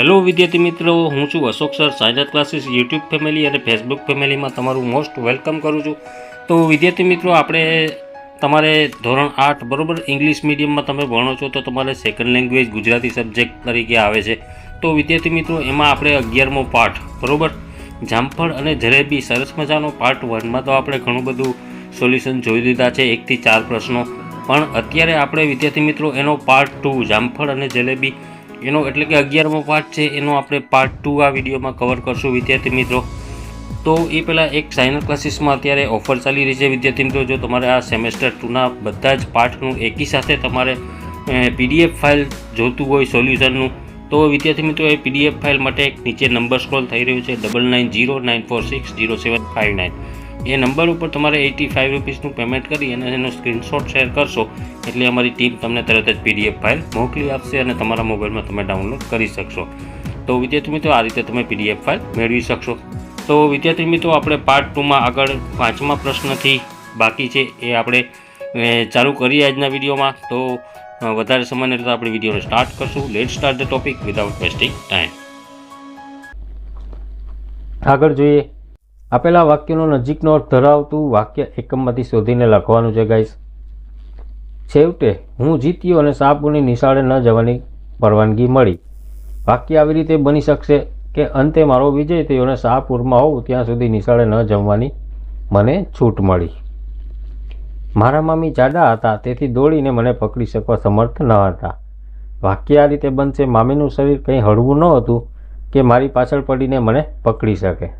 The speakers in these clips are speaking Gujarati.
હેલો વિદ્યાર્થી મિત્રો, હું છું Ashok sir science classes, YouTube family અને ફેસબુક ફેમિલીમાં તમારું મોસ્ટ વેલકમ કરું છું. તો વિદ્યાર્થી મિત્રો, આપણે તમારે ધોરણ આઠ, બરોબર, ઇંગ્લિશ મીડિયમમાં તમે ભણો છો તો તમારે સેકન્ડ લેંગ્વેજ ગુજરાતી સબ્જેક્ટ તરીકે આવે છે. તો વિદ્યાર્થી મિત્રો, એમાં આપણે અગિયારમો પાઠ, બરોબર? જામફળ અને જલેબી, સરસ મજાનો પાર્ટ વનમાં તો આપણે ઘણું બધું સોલ્યુશન જોઈ લીધા છે એકથી ચાર પ્રશ્નો. પણ અત્યારે આપણે વિદ્યાર્થી મિત્રો, એનો પાર્ટ ટુ જામફળ અને જલેબી એનો એટલે કે અગિયારમો પાર્ટ છે, એનો આપણે પાર્ટ ટુ આ વિડીયોમાં કવર કરશું. વિદ્યાર્થી મિત્રો, તો એ પહેલાં એક સાઇનર ક્લાસીસમાં અત્યારે ઓફર ચાલી રહી છે. વિદ્યાર્થી મિત્રો, જો તમારે આ સેમેસ્ટર ટુના બધા જ પાર્ટનું એકી સાથે તમારે પીડીએફ ફાઇલ જોતું હોય સોલ્યુશનનું તો વિદ્યાર્થી મિત્રો, એ પીડીએફ ફાઇલ માટે નીચે નંબર સ્ક્રોલ થઈ રહ્યો છે. Double nine zero nine four six zero seven five nine એ નંબર ઉપર તમારે એટી ફાઇવ રૂપીસનું પેમેન્ટ કરી અને એનો સ્ક્રીનશોટ શેર કરશો એટલે અમારી ટીમ તમને તરત જ પીડીએફ ફાઇલ મોકલી આપશે અને તમારા મોબાઈલમાં તમે ડાઉનલોડ કરી શકશો. તો વિદ્યાર્થી મિત્રો, આ રીતે તમે પીડીએફ ફાઇલ મેળવી શકશો. તો વિદ્યાર્થી મિત્રો, આપણે પાર્ટ ટુમાં આગળ પાંચમા પ્રશ્નથી બાકી છે. એ આપણે ચાલુ કરીએ આજના વિડીયોમાં. તો વધારે સમય તો આપણે વિડીયોને સ્ટાર્ટ કરશું. Let start the topic without wasting time આગળ જોઈએ આપેલા વાક્યનો નજીકનો અર્થ ધરાવતું વાક્ય એકમમાંથી શોધીને લખવાનું છે ગાઈસ છેવટે, હું જીત્યો અને સાપુની નિશાળે ન જવાની પરવાનગી મળી. વાક્ય આવી રીતે બની શકશે કે અંતે મારો વિજય થયો અને શાહપુરમાં હોઉં ત્યાં સુધી નિશાળે ન જમવાની મને છૂટ મળી. મારા મામી જાડા હતા, તેથી દોડીને મને પકડી શકવા સમર્થ ન હતા. વાક્ય આ રીતે બનશે, મામીનું શરીર કંઈ હળવું ન હતું કે મારી પાછળ પડીને મને પકડી શકે.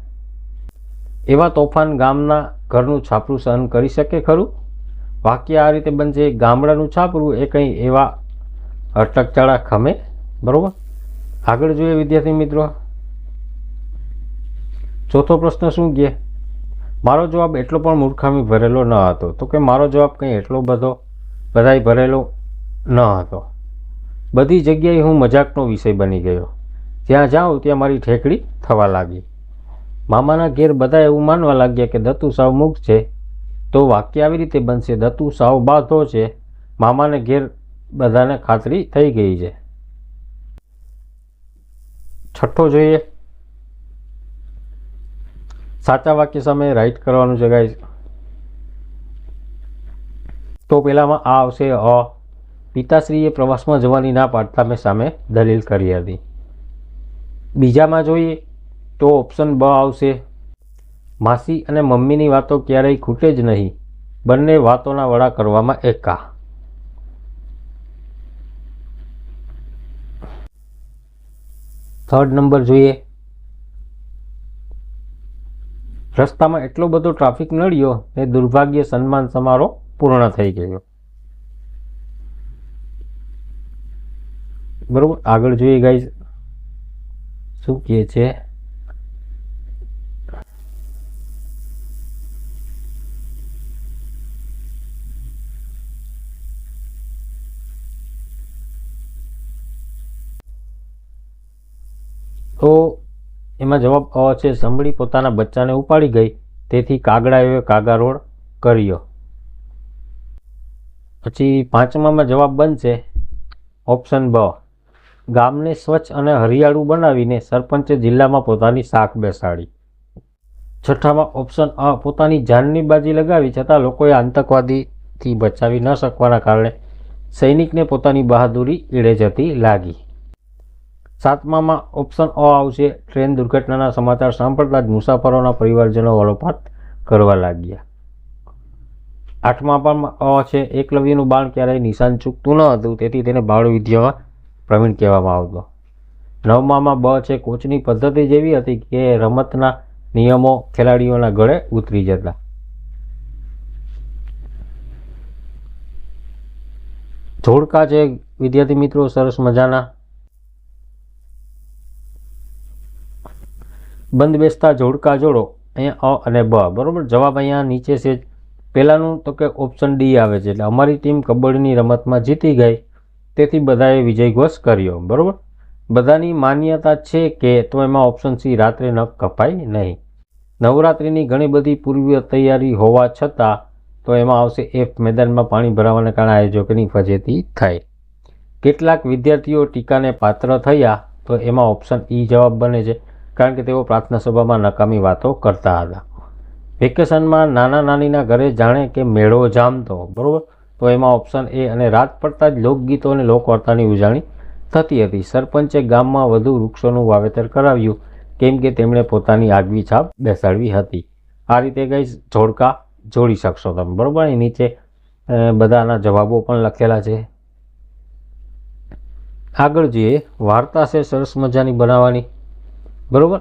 એવા તોફાન ગામના ઘરનું છાપરું સહન કરી શકે ખરું? વાક્ય આ રીતે બનશે, ગામડાનું છાપરું એ કંઈ એવા અટકચાળા ખમે? બરાબર? આગળ જોઈએ વિદ્યાર્થી મિત્રો. ચોથો પ્રશ્ન શું કહે મારો જવાબ એટલો પણ મૂર્ખામી ભરેલો ન હતો. તો કે મારો જવાબ કંઈ એટલો બધો બધાય ભરેલો ન હતો. બધી જગ્યાએ હું મજાકનો વિષય બની ગયો. જ્યાં જાઉં ત્યાં મારી ઠેકડી થવા લાગી. મામાના ઘેર બધા એવું માનવા લાગ્યા કે દત્તુ સાવ મુખ છે. તો વાક્ય આવી રીતે બનશે, દત્તુ સાવ બાધો છે. મામાને ઘેર બધાને ખાતરી થઈ ગઈ છે. છઠ્ઠો જોઈએ. સાચા વાક્ય સામે રાઈટ કરવાનું છે ગાઈઝ તો પહેલામાં આ આવશે, અ. પિતાશ્રીએ પ્રવાસમાં જવાની ના પાડતા મેં સામે દલીલ કરી હતી. બીજામાં જોઈએ. તો ઓપ્શન બ આવશે. માસી અને મમ્મીની વાતો ક્યારેય ખૂટે જ નહીં. બંને વાતોના વડા કરવામાં એકા. થર્ડ નંબર જોઈએ. રસ્તામાં એટલો બધો ટ્રાફિક નડ્યો એ દુર્ભાગ્ય સન્માન સમારોહ પૂર્ણ થઈ ગયો. બરોબર, આગળ જોઈએ ગાઈઝ શું કહે છે? તો એમાં જવાબ અ છે, સંભળી પોતાના બચ્ચાને ઉપાડી ગઈ, તેથી કાગડાઓએ કાગા રોડ કર્યો. પછી પાંચમામાં જવાબ બનશે, ઓપ્શન બ, ગામને સ્વચ્છ અને હરિયાળું બનાવીને સરપંચે જિલ્લામાં પોતાની શાખ બેસાડી. છઠ્ઠામાં ઓપ્શન અ, પોતાની જાનની બાજી લગાવી, છતાં લોકોએ આતંકવાદીથી બચાવી ન શકવાના કારણે સૈનિકને પોતાની બહાદુરી એળે જતી લાગી. સાતમામાં ઓપ્શન અ આવશે. ટ્રેન દુર્ઘટનાના સમાચાર સાંભળતા જ મુસાફરોના પરિવારજનો વલોપાત કરવા લાગ્યા. આઠમા પણ અ છે. એકલવ્યનું બાણ ક્યારેય નિશાન ચૂકતું ન હતું, તેથી તેને બાળ વિદ્યામાં પ્રવીણ કહેવામાં આવતો. નવમામાં બ છે. કોચની પદ્ધતિ જેવી હતી કે રમતના નિયમો ખેલાડીઓના ગળે ઉતરી જતા. જોડકા છે. વિદ્યાર્થી મિત્રો, સરસ મજાના બંધ બેસતા જોડકા જોડો, અહીંયા અ અને બ. બરાબર? જવાબ અહીંયા નીચે છે. પહેલાંનું તો કે ઓપ્શન ડી આવે છે. એટલે અમારી ટીમ કબડ્ડીની રમતમાં જીતી ગઈ. તેથી બધાએ વિજય ઘોષ કર્યો. બરાબર? બધાની માન્યતા છે કે તો એમાં ઓપ્શન સી રાત્રે નખ કપાય નહીં. નવરાત્રિની ઘણી બધી પૂર્વ તૈયારી હોવા છતાં તો એમાં આવશે એફ મેદાનમાં પાણી ભરાવાના કારણે આયોજકોની ફજેતી થાય કેટલાક વિદ્યાર્થીઓ ટીકાને પાત્ર થયા તો એમાં ઓપ્શન ઈ જવાબ બને છે. કારણ કે તેઓ પ્રાર્થના સભામાં નકામી વાતો કરતા હતા. વેકેશનમાં નાના નાનીના ઘરે જાણે કે મેળો જામતો, બરાબર? તો એમાં ઓપ્શન એ અને રાત પડતા જ લોકગીતો અને લોકવાર્તાની ઉજવણી થતી હતી. સરપંચે ગામમાં વધુ વૃક્ષોનું વાવેતર કરાવ્યું, કેમ કે તેમણે પોતાની આગવી છાપ બેસાડવી હતી. આ રીતે ગઈ જોડકા જોડી શકશો તમે, બરાબર? એ નીચે બધાના જવાબો પણ લખેલા છે. આગળ જોઈએ. વાર્તા છે સરસ મજાની બનાવવાની. બરાબર?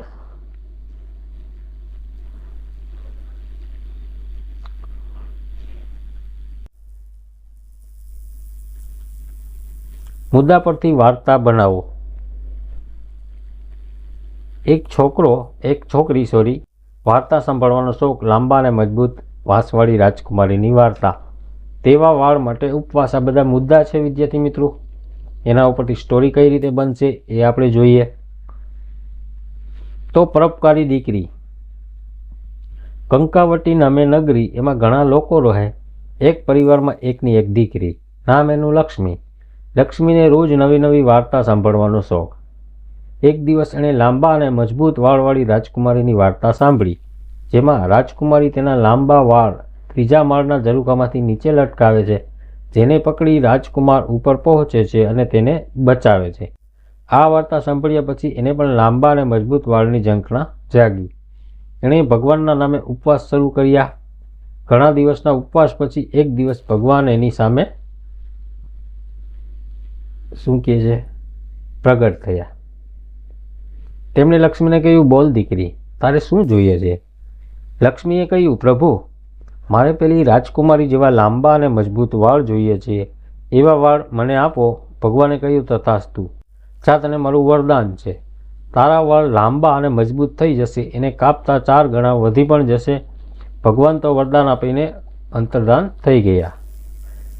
મુદ્દા પરથી વાર્તા બનાવો. એક છોકરો, એક છોકરી સોરી વાર્તા સંભાળવાનો શોખ લાંબા અને મજબૂત વાંસવાળી રાજકુમારીની વાર્તા. તેવા વાળ માટે ઉપવાસ આ બધા મુદ્દા છે વિદ્યાર્થી મિત્રો. એના ઉપરથી સ્ટોરી કઈ રીતે બનશે એ આપણે જોઈએ. તો પરોપકારી દીકરી. કંકાવટી નામે નગરી, એમાં ઘણા લોકો રહે. એક પરિવારમાં એકની એક દીકરી. નામ એનું લક્ષ્મી. લક્ષ્મીને રોજ નવી નવી વાર્તા સાંભળવાનો શોખ. એક દિવસ એણે લાંબા અને મજબૂત વાળવાળી રાજકુમારીની વાર્તા સાંભળી, જેમાં રાજકુમારી તેના લાંબા વાળ ત્રીજા માળના ઝરૂખામાંથી નીચે લટકાવે છે, જેને પકડી રાજકુમાર ઉપર પહોંચે છે અને તેને બચાવે છે. આ વાર્તા સાંભળ્યા પછી એને પણ લાંબા અને મજબૂત વાળની ઝંખના જાગી. એણે ભગવાનના નામે ઉપવાસ શરૂ કર્યા. ઘણા દિવસના ઉપવાસ પછી એક દિવસ ભગવાન એની સામે શું કહે છે? પ્રગટ થયા. તેમણે લક્ષ્મીને કહ્યું, બોલ દીકરી, તારે શું જોઈએ છે? લક્ષ્મીએ કહ્યું, પ્રભુ, મારે પેલી રાજકુમારી જેવા લાંબા અને મજબૂત વાળ જોઈએ છે. એવા વાળ મને આપો. ભગવાને કહ્યું, તથાસ્તુ. જા તને મારું વરદાન છે. તારા વાળ લાંબા અને મજબૂત થઈ જશે. એને કાપતા ચાર ગણા વધી પણ જશે. ભગવાન તો વરદાન આપીને અંતર્ધાન થઈ ગયા.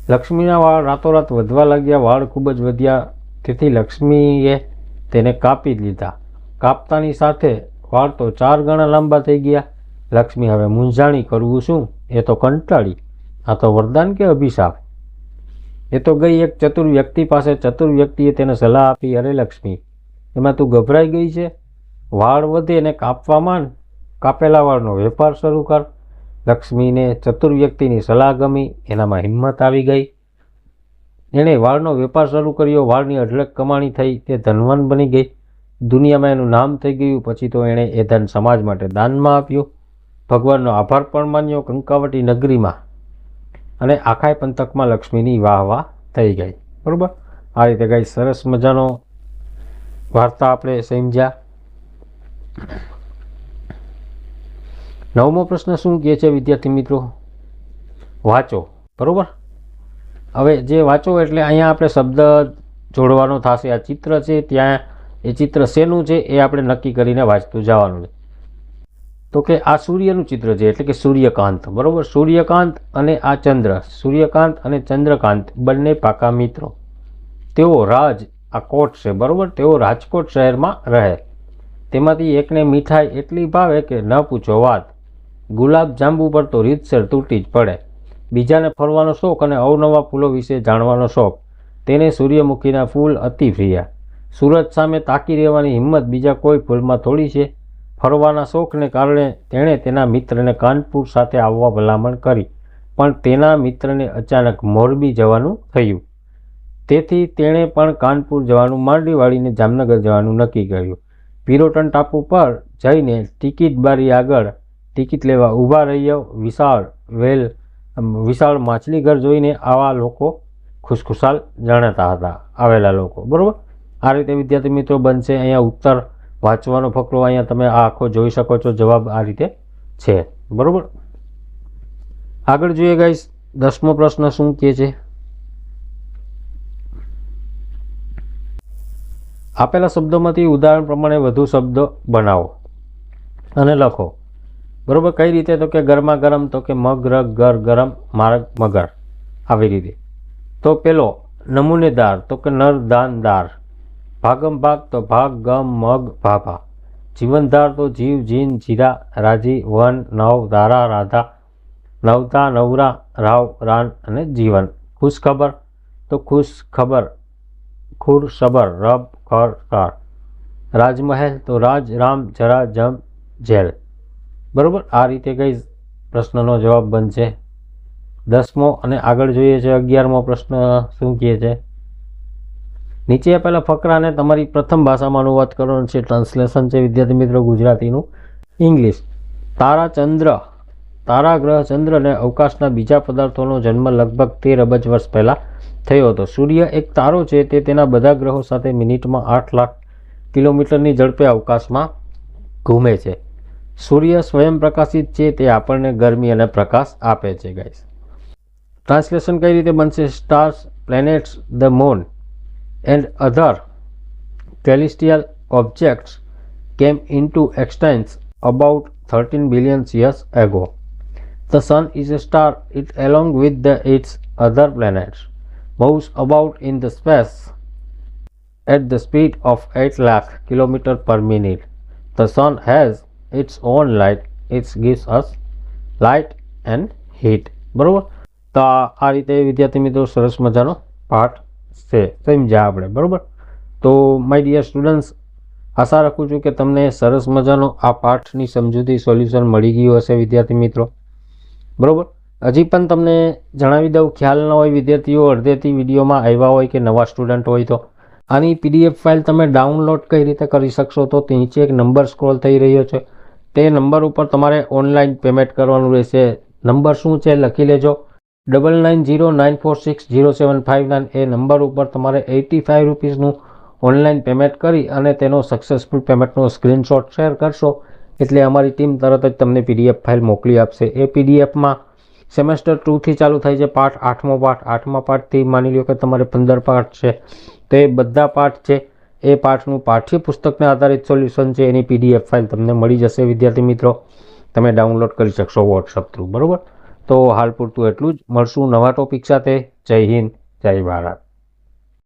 લક્ષ્મીના વાળ રાતોરાત વધવા લાગ્યા. વાળ ખૂબ જ વધ્યા. તેથી લક્ષ્મીએ તેને કાપી લીધા કાપતાની સાથે વાળ તો ચાર ગણા લાંબા થઈ ગયા. લક્ષ્મી હવે મૂંઝાણી કરવું શું? એ તો કંટાળી. આ તો વરદાન કે અભિશાપ? એ તો ગઈ એક ચતુર વ્યક્તિ પાસે ચતુર વ્યક્તિએ તેને સલાહ આપી, અરે લક્ષ્મી, એમાં તું ગભરાઈ ગઈ છે? વાળ વધે એને કાપવા માંડ. કાપેલા વાળનો વેપાર શરૂ કર. લક્ષ્મીને ચતુર વ્યક્તિની સલાહ ગમી, એનામાં હિંમત આવી ગઈ. એણે વાળનો વેપાર શરૂ કર્યો, વાળની અઢળક કમાણી થઈ, તે ધનવાન બની ગઈ. દુનિયામાં એનું નામ થઈ ગયું, પછી તો એણે એ ધન સમાજ માટે દાનમાં આપ્યું. ભગવાનનો આભાર પણ માન્યો કંકાવટી નગરીમાં. અને આખાય પંથકમાં લક્ષ્મીની વાહ વાહ થઈ ગઈ. બરાબર? આ રીતે ગઈ સરસ મજાનો વાર્તા આપણે સમજ્યા. નવમો પ્રશ્ન શું કહે છે વિદ્યાર્થી મિત્રો? વાંચો. બરાબર? હવે જે વાંચો એટલે અહીંયા આપણે શબ્દ જોડવાનો થશે. આ ચિત્ર છે, ત્યાં એ ચિત્ર શેનું છે એ આપણે નક્કી કરીને વાંચતું જવાનું છે. તો કે આ સૂર્યનું ચિત્ર છે, એટલે કે સૂર્યકાંત. બરાબર? સૂર્યકાંત અને આ ચંદ્ર. સૂર્યકાંત અને ચંદ્રકાંત બંને પાકા મિત્રો. તેઓ રાજ, આ કોટ છે, બરાબર? તેઓ રાજકોટ શહેરમાં રહે. તેમાંથી એકને મીઠાઈ એટલી ભાવે કે ન પૂછો વાત. ગુલાબ જાંબુ પર તો રીતસર તૂટી જ પડે. બીજાને ફરવાનો શોખ અને અવનવા ફૂલો વિશે જાણવાનો શોખ. તેને સૂર્યમુખીના ફૂલ અતિ પ્રિય. સૂરજ સામે તાકી રહેવાની હિંમત બીજા કોઈ ફૂલમાં થોડી છે? ફરવાના શોખને કારણે તેણે તેના મિત્રને કાનપુર સાથે આવવા ભલામણ કરી, પણ તેના મિત્રને અચાનક મોરબી જવાનું થયું. તેથી તેણે પણ કાનપુર જવાનું માંડી વાળીને જામનગર જવાનું નક્કી કર્યું. પિરોટન ટાપુ પર જઈને ટિકિટ બારી આગળ ટિકિટ લેવા ઊભા રહ્યો વિશાળ વેલ વિશાળ માછલીઘર જોઈને આવા લોકો ખુશખુશાલ જણાતા હતા, આવેલા લોકો. બરાબર? આ રીતે વિદ્યાર્થી મિત્રો બનશે અહીંયા ઉત્તર વાંચવાનો ફકરો અહીંયા તમે આ આખો જોઈ શકો છો, જવાબ આ રીતે છે. બરાબર? આગળ જોઈએ ગાઈસ, દસમો પ્રશ્ન શું કહે છે? આપેલા શબ્દોમાંથી ઉદાહરણ પ્રમાણે વધુ શબ્દો બનાવો અને લખો. બરાબર? કઈ રીતે? તો કે ગરમા ગરમ, તો કે મગ ગર ગરમ, માર્ગ, મગર. આવી રીતે. તો પેલો, નમૂનેદાર, તો કે નર દાનદાર ભાગમ ભાગ તો ભાગ ગમ મગ ભાભા. જીવનધાર તો જીવ, જીન, જીરા, રાજી, વન, નવ ધારા રાધા, નવતા, નવરા, રાવ, રાન અને જીવન. ખુશ ખબર તો ખુશ ખબર ખુર સબર રબ કર કર. રાજમહેલ તો રાજ, રામ, જરા, જમ, જેલ. બરાબર? આ રીતે કઈ પ્રશ્નનો જવાબ બનશે. દસમો અને આગળ જોઈએ છે અગિયારમો પ્રશ્ન શું કહે છે? નીચે આપેલા ફકરાને તમારી પ્રથમ ભાષામાં અનુવાદ કરવાનો છે ટ્રાન્સલેશન છે, વિદ્યાર્થી મિત્રો, ગુજરાતીનું. ઇંગ્લિશ. તારા ચંદ્ર તારા ગ્રહ ચંદ્ર અને અવકાશના બીજા પદાર્થોનો જન્મ લગભગ તેર અબજ વર્ષ પહેલાં થયો હતો. સૂર્ય એક તારો છે, તે તેના બધા ગ્રહો સાથે મિનિટમાં આઠ લાખ કિલોમીટરની ઝડપે અવકાશમાં ઘૂમે છે. સૂર્ય સ્વયં પ્રકાશિત છે, તે આપણને ગરમી અને પ્રકાશ આપે છે ગાઈસ ટ્રાન્સલેશન કઈ રીતે બનશે? Stars, planets, the moon. And other celestial objects came into existence about 13 billion years ago. The sun is a star. It, along with the, its other planets, moves about in the space at the speed of 8 lakh km per minute. The sun has its own light. It gives us light and heat. બરોબર તો આ આ રીતે વિદ્યાર્થી મિત્રો સરસ મજાનો પાઠ છે સમજ્યા આપણે, બરાબર? તો માય ડિયર સ્ટુડન્ટ્સ આશા રાખું છું કે તમને સરસ મજાનો આ પાઠની સમજૂતી સોલ્યુશન મળી ગયું હશે, વિદ્યાર્થી મિત્રો. બરાબર? હજી પણ તમને જણાવી દઉં, ખ્યાલ ન હોય વિદ્યાર્થીઓ અડધેથી વિડીયોમાં આવ્યા હોય કે નવા સ્ટુડન્ટ હોય તો. આની પીડીએફ ફાઇલ તમે ડાઉનલોડ કઈ રીતે કરી શકશો તો તે નીચે એક નંબર સ્ક્રોલ થઈ રહ્યો છે. તે નંબર ઉપર તમારે ઓનલાઈન પેમેન્ટ કરવાનું રહેશે. નંબર શું છે, લખી લેજો. Double nine zero nine four six zero seven five nine એ નંબર ઉપર તમારે એટી ફાઇવ રૂપીઝનું ઓનલાઈન પેમેન્ટ કરી અને તેનો સક્સેસફુલ પેમેન્ટનો સ્ક્રીનશોટ શેર કરશો. એટલે અમારી ટીમ તરત જ તમને પીડીએફ ફાઇલ મોકલી આપશે. એ પીડીએફમાં સેમેસ્ટર ટુથી ચાલુ થાય છે, પાઠ આઠમો પાઠ, આઠમા પાઠથી માની લો કે તમારે પંદર પાઠ છે. તો એ બધા પાઠ છે, એ પાઠનું પાઠ્યપુસ્તકને આધારિત સોલ્યુશન છે, એની પીડીએફ ફાઇલ તમને મળી જશે, વિદ્યાર્થી મિત્રો. તમે ડાઉનલોડ કરી શકશો વોટ્સઅપ થ્રુ બરાબર? તો હાલ પૂરતું એટલું જ. મળશું નવા ટોપિક સાથે. જય હિન્દ જય ભારત.